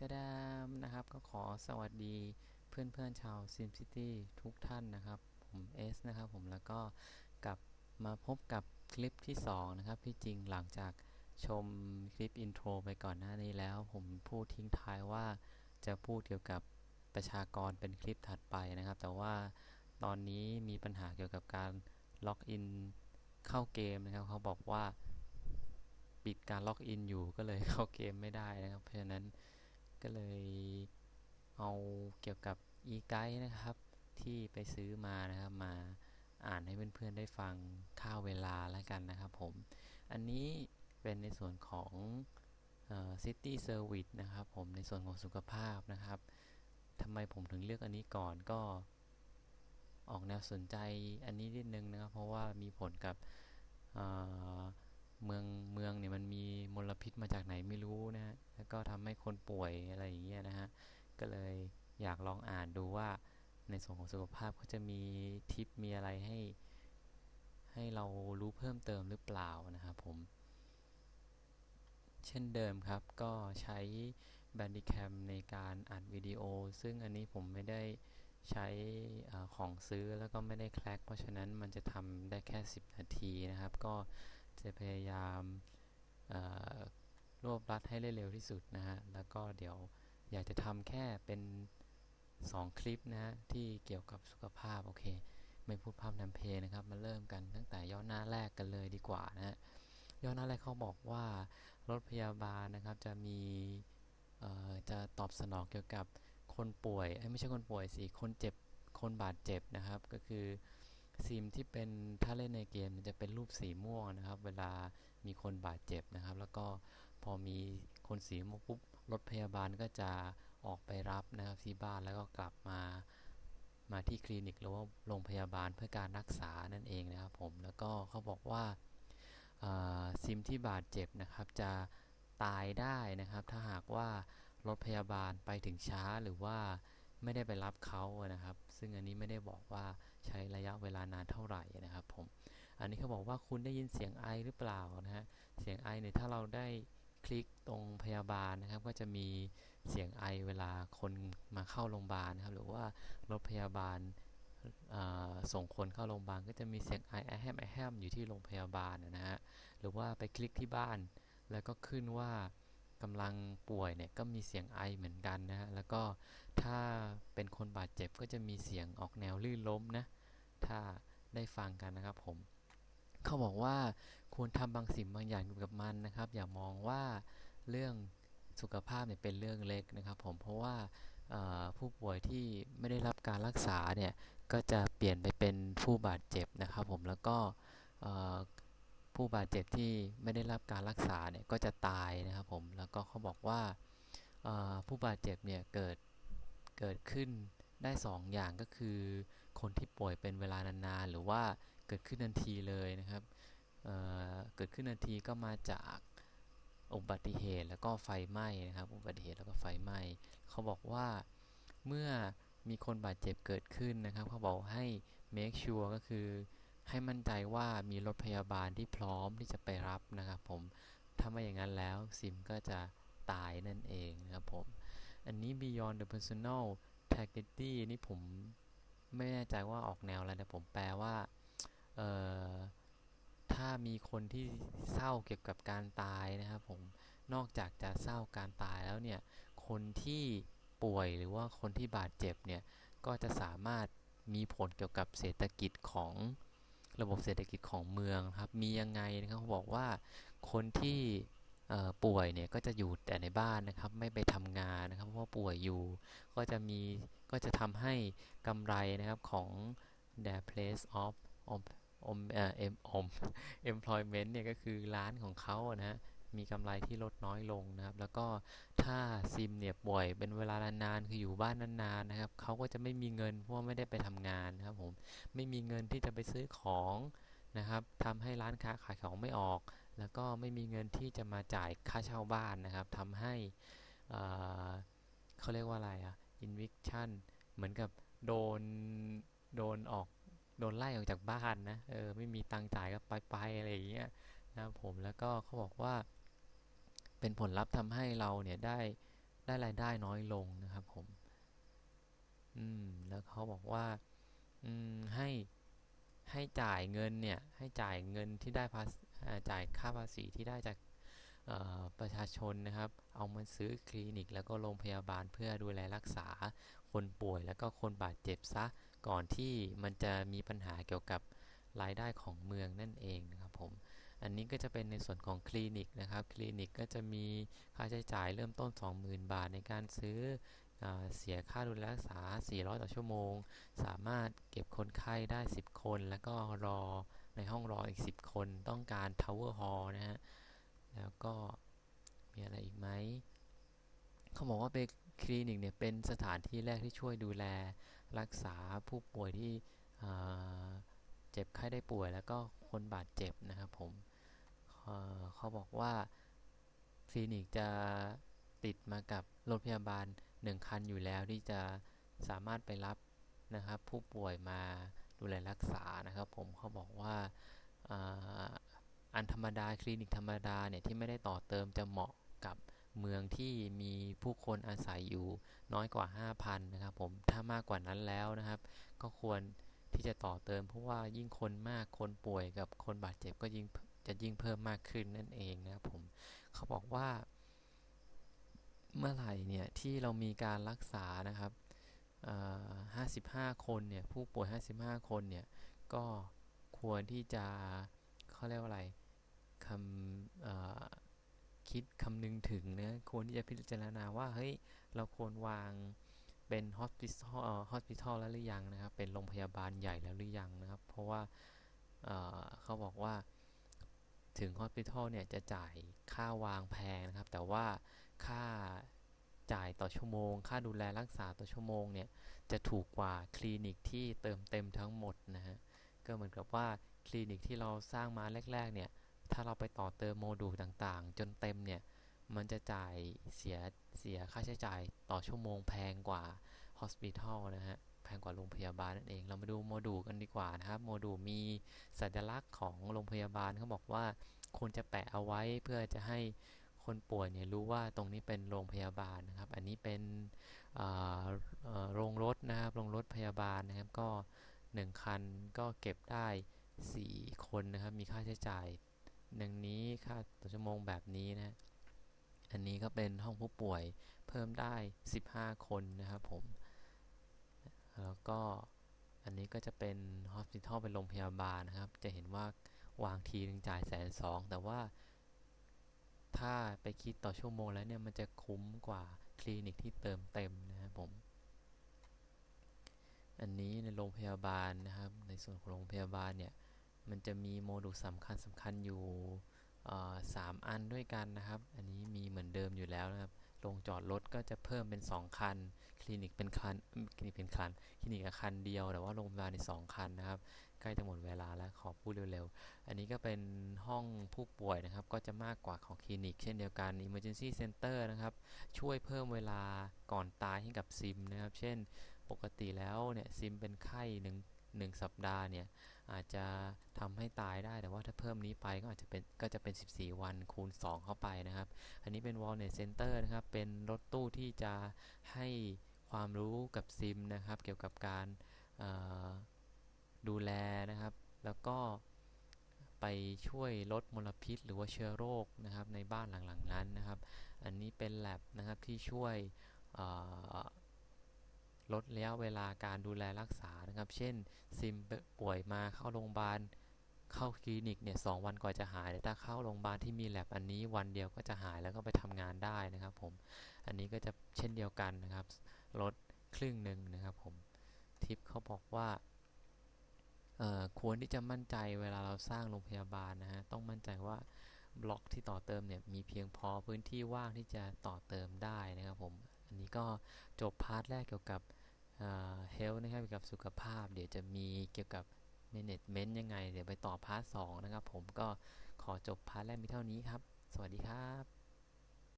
จะดามนะครับก็ขอสวัสดีเพื่อนๆชาว SimCity ทุกท่านนะครับ ผมเอสนะครับผมแล้วก็กลับมาพบกับคลิปที่ 2 นะครับ ที่จริงหลังจากชมคลิปอินโทรไปก่อนหน้านี้แล้ว ผมพูดทิ้งท้ายว่าจะพูดเกี่ยวกับประชากรเป็นคลิปถัดไปนะครับ แต่ว่าตอนนี้มีปัญหาเกี่ยวกับการล็อกอินเข้าเกมนะครับ เขาบอกว่าปิดการล็อกอินอยู่ก็เลยเข้าเกมไม่ได้นะครับ เพราะฉะนั้น ก็เลยเอาเกี่ยวกับ e-guide นะครับ ที่ไปซื้อมานะครับมาอ่านให้เพื่อนๆได้ฟังค่าเวลาแล้วกันนะครับผม อันนี้เป็นในส่วนของ City Service นะครับผมในส่วนของสุขภาพนะครับทำไมผมถึงเลือกอันนี้ก่อนก็ออกแนวสนใจอันนี้นิดนึงนะครับ เพราะว่ามีผลกับเอ่อเมืองเมืองเนี่ยมันมีมลพิษมาจากไหนไม่รู้นะฮะ แล้วก็ทำให้คนป่วยอะไรอย่างเงี้ยนะฮะ ก็เลยอยากลองอ่านดูว่าในส่วนของสุขภาพเขาจะมีทิปมีอะไรให้ ให้เรารู้เพิ่มเติมหรือเปล่านะครับผม เช่นเดิมครับก็ใช้ Bandicam ในการอัดวิดีโอ ซึ่งอันนี้ผมไม่ได้ใช้ของซื้อแล้วก็ไม่ได้แคลกเพราะฉะนั้นมันจะทำได้แค่ 10 นาทีนะครับ ก็จะพยายาม รวบรัดให้เร็วที่สุดนะฮะ แล้วก็เดี๋ยวอยากจะทำแค่เป็น 2 คลิปนะฮะ ที่เกี่ยวกับสุขภาพ โอเค ไม่พูดพร่ำทำเพลนะครับ มาเริ่มกันตั้งแต่ย่อหน้าแรกกันเลยดีกว่านะฮะ ย่อหน้าแรกเขาบอกว่ารถพยาบาลนะครับจะมีจะตอบสนองเกี่ยวกับคนป่วยไม่ใช่คนป่วยสิ คนเจ็บ คนบาดเจ็บนะครับ ก็คือซิมที่เป็นถ้าเล่นในเกมจะเป็นรูปสีม่วงนะครับ เวลามีคนบาดเจ็บนะครับ แล้วก็ พอมีคนสีม่วงปุ๊บรถพยาบาลก็จะออกไปรับนะครับที่บ้านแล้วก็กลับมามาที่คลินิกหรือว่าโรงพยาบาลเพื่อการรักษานั่นเองนะครับผมแล้วก็เขาบอกว่าซิมที่บาดเจ็บนะครับจะตายได้นะครับ ถ้าหากว่ารถพยาบาลไปถึงช้าหรือว่าไม่ได้ไปรับเขานะครับ ซึ่งอันนี้ไม่ได้บอกว่าใช้ระยะเวลานานเท่าไหร่นะครับผมอันนี้เขาบอกว่าคุณได้ยินเสียงไอหรือเปล่านะฮะเสียงไอเนี่ยถ้าเราได้ คลิกตรงพยาบาลนะครับ ก็จะมีเสียงไอเวลาคนมาเข้าโรงพยาบาลนะครับ หรือว่ารถพยาบาลส่งคนเข้าโรงพยาบาลก็จะมีเสียงไอไอแฮมไอแฮมอยู่ที่โรงพยาบาลนะฮะหรือว่าไปคลิกที่บ้าน แล้วก็ขึ้นว่ากำลังป่วยเนี่ยก็มีเสียงไอเหมือนกันนะฮะแล้วก็ถ้าเป็นคนบาดเจ็บก็จะมีเสียงออกแนวลื่นล้มนะถ้าได้ฟังกันนะครับผม เขาบอกว่าควรทำบางสิ่งบางอย่างกับมันนะครับ อย่ามองว่าเรื่องสุขภาพเนี่ยเป็นเรื่องเล็กนะครับผมเพราะว่าผู้ป่วยที่ไม่ได้รับการรักษาเนี่ยก็จะเปลี่ยนไปเป็นผู้บาดเจ็บนะครับผมแล้วก็ผู้บาดเจ็บที่ไม่ได้รับการรักษาเนี่ยก็จะตายนะครับผมแล้วก็เขาบอกว่าผู้บาดเจ็บเนี่ยเกิดเกิดขึ้นได้สองอย่างก็คือคนที่ป่วยเป็นเวลานานๆหรือว่า เกิดขึ้นทันทีเลยนะครับเเกิดขึ้นทันทีก็มาจากอุบัติเหตุแล้วก็ไฟไหม้นะครับอุบัติเหตุแล้วก็ไฟไหม้เขาบอกว่าเมื่อมีคนบาดเจ็บเกิดขึ้นนะครับ เขาบอกให้ make sure ก็คือ ให้มั่นใจว่ามีรถพยาบาลที่พร้อมที่จะไปรับนะครับผมถ้าไม่อย่างนั้นแล้วซิมก็จะตายนั่นเองนะครับผมอันนี้ beyond the personal tragedy นี่ผมไม่แน่ใจว่าออกแนวอะไรแต่ผมแปลว่า ถ้ามีคนที่เศร้าเกี่ยวกับการตายนะครับผมนอกจากจะเศร้าการตายแล้วเนี่ยคนที่ป่วยหรือว่าคนที่บาดเจ็บเนี่ยก็จะสามารถมีผลเกี่ยวกับเศรษฐกิจของระบบเศรษฐกิจของเมืองครับมียังไงนะครับบอกว่าคนที่ป่วยเนี่ยก็จะอยู่แต่ในบ้านนะครับไม่ไปทำงานนะครับเพราะว่าป่วยอยู่ก็จะมีก็จะทำให้กำไรนะครับของ the place of of อมเอ่อ em om employment เนี่ยก็คือร้านของเขานะฮะมีกำไรที่ลดน้อยลงนะครับ แล้วก็ถ้าซิมเนี่ยป่วย เป็นเวลานานๆคืออยู่บ้านนานๆนะครับเขาก็จะไม่มีเงินเพราะไม่ได้ไปทำงานนะครับผมไม่มีเงินที่จะไปซื้อของนะครับทำให้ร้านค้าขายของไม่ออก แล้วก็ไม่มีเงินที่จะมาจ่ายค่าเช่าบ้านนะครับทำให้เอ่อเขาเรียกว่าอะไรอะ eviction เหมือนกับโดนโดนออก โดนไล่ออกจากบ้านนะเออไม่มีตังค์จ่ายก็ไปไปอะไรอย่างเงี้ยนะครับผมแล้วก็เขาบอกว่า เป็นผลลัพธ์ทำให้เราเนี่ยได้ได้รายได้น้อยลงนะครับผม อืมแล้วเขาบอกว่า อืมให้ให้จ่ายเงินเนี่ยให้จ่ายเงินที่ได้ภาษีจ่ายค่าภาษีที่ได้จากประชาชนนะครับ เอามาซื้อคลินิกแล้วก็โรงพยาบาลเพื่อดูแลรักษาคนป่วยแล้วก็คนบาดเจ็บซะ ก่อนที่มันจะมีปัญหาเกี่ยวกับรายได้ของเมืองนั่นเองนะครับผม อันนี้ก็จะเป็นในส่วนของคลินิกนะครับ คลินิกก็จะมีค่าใช้จ่ายเริ่มต้น 20,000 บาทในการซื้อเสียค่าดูแลรักษา 400 ต่อชั่วโมง สามารถเก็บคนไข้ได้ 10 คน แล้วก็รอในห้องรออีก 10 คน ต้องการ Tower Hall นะฮะ แล้วก็มีอะไรอีกไหม เขาบอกว่าเป็น คลินิกเนี่ยเป็นสถานที่แรกที่ช่วยดูแลรักษาผู้ป่วยที่เจ็บไข้ได้ป่วย แล้วก็คนบาดเจ็บนะครับผมเขาบอกว่าคลินิกจะติดมากับรถพยาบาล 1 คันอยู่แล้วที่จะสามารถไปรับนะครับ ผู้ป่วยมาดูแลรักษานะครับผมเขาบอกว่าอันธรรมดาคลินิกธรรมดาเนี่ยที่ไม่ได้ต่อเติมจะเหมาะกับ เมืองที่มีผู้คนอาศัยอยู่น้อยกว่า 5,000 นะครับผมถ้ามากกว่านั้นแล้วนะครับ ก็ควรที่จะต่อเติม เพราะว่ายิ่งคนมากคนป่วยกับคนบาดเจ็บก็ยิ่งจะยิ่งเพิ่มมากขึ้นนั่นเองนะครับผมเขาบอกว่า เมื่อไหร่เนี่ยที่เรามีการรักษานะครับ55 คนเนี่ยผู้ป่วย 55 คนเนี่ยก็ควรที่จะเขาเรียกว่าอะไรคำ คิดคำนึงถึงนะควรที่จะพิจารณาว่าเฮ้ยเราควรวางเป็นฮอสพิทอลฮอสพิทอลแล้วหรือยังนะครับ เป็นโรงพยาบาลใหญ่แล้วหรือยังนะครับ เพราะว่าเขาบอกว่าถึงฮอสพิทอลเนี่ยจะจ่ายค่าวางแพงนะครับ แต่ว่าค่าจ่ายต่อชั่วโมง ค่าดูแลรักษาต่อชั่วโมงเนี่ยจะถูกกว่าคลินิกที่เติมเต็มทั้งหมดนะฮะก็เหมือนกับว่าคลินิกที่เราสร้างมาแรก ๆ เนี่ย ถ้าเราไปต่อเติมโมดูลต่างๆ จนเต็มเนี่ย มันจะจ่ายเสียเสียค่าใช้จ่ายต่อชั่วโมงแพงกว่าฮอสพิทอลนะฮะ แพงกว่าโรงพยาบาลนั่นเอง เรามาดูโมดูลกันดีกว่านะครับ โมดูลมีสัญลักษณ์ของโรงพยาบาลเขาบอกว่าควรจะแปะเอาไว้เพื่อจะให้คนป่วยเนี่ยรู้ว่าตรงนี้เป็นโรงพยาบาลนะครับ อันนี้เป็นโรงรถนะครับ โรงรถพยาบาลนะครับ ก็ 1 คันก็เก็บได้ 4 คนนะครับ มีค่าใช้จ่าย ดังนี้ค่าต่อชั่วโมงแบบนี้นะ อันนี้ก็เป็นห้องผู้ป่วยเพิ่มได้ 15 คนนะครับผม แล้วก็อันนี้ก็จะเป็นฮอสพิทอลเป็นโรงพยาบาลนะครับ จะเห็นว่าวางทีนึงจ่ายแสนสองแต่ว่า ถ้าไปคิดต่อชั่วโมงแล้วเนี่ย มันจะคุ้มกว่าคลินิกที่เติมเต็มนะครับผม อันนี้ในโรงพยาบาลนะครับ ในส่วนของโรงพยาบาลเนี่ย มันจะมีโมดูลสำคัญสำคัญอยู่สามอันด้วยกันนะครับ อันนี้มีเหมือนเดิมอยู่แล้วนะครับโรงจอดรถก็จะเพิ่มเป็น 2 คัน คลินิกเป็นคัน คลินิกเป็นคัน คลินิกคันเดียว แต่ว่าโรงพยาบาลใน2คันนะครับ ใกล้จะหมดเวลาแล้วขอพูดเร็วๆ อันนี้ก็เป็นห้องผู้ป่วยนะครับ ก็จะมากกว่าของคลินิก เช่นเดียวกัน Emergency Center นะครับ ช่วยเพิ่มเวลาก่อนตายให้กับซิมนะครับ เช่น ปกติแล้วเนี่ยซิมเป็นไข้หนึ่ง หนึ่งสัปดาห์เนี่ยอาจจะทำให้ตายได้แต่ว่าถ้าเพิ่มนี้ไปก็อาจจะเป็นก็จะเป็น 14 วันคูณ 2 เข้าไปนะครับ อันนี้เป็น Wellness Center นะครับ เป็นรถตู้ที่จะให้ความรู้กับซิมนะครับ เกี่ยวกับการดูแลนะครับ แล้วก็ไปช่วยลดมลพิษ หรือว่าเชื้อโรคนะครับในบ้านหลังๆนั้นนะครับ อันนี้เป็นแลบนะครับที่ช่วย ลดระยะเวลาการดูแลรักษานะครับ เช่น ซิมป่วยมาเข้าโรงพยาบาลเข้าคลินิกเนี่ยสวันก่อนจะหายแต่ถ้าเข้าโรงพยาบาลที่มีแลบอันนี้วันเดียวก็จะหายแล้วก็ไปทำงานได้นะครับผมอันนี้ก็จะเช่นเดียวกันนะครับ ลดครึ่งหนึ่งนะครับผมทิปเขาบอกว่าควรที่จะมั่นใจเวลาเราสร้างโรงพยาบาลนะฮะต้องมั่นใจว่าบล็อกที่ต่อเติมเนี่ยมีเพียงพอพื้นที่ว่างที่จะต่อเติมได้นะครับผม อันนี้ก็จบพาร์ทแรกเกี่ยวกับเฮลท์นะครับเกี่ยวกับสุขภาพ เดี๋ยวจะมีเกี่ยวกับเมเนจเมนต์ยังไง เดี๋ยวไปต่อพาร์ทสนะครับ ผมก็ขอจบพาร์ทแรกมีเท่านี้ครับ สวัสดีครับ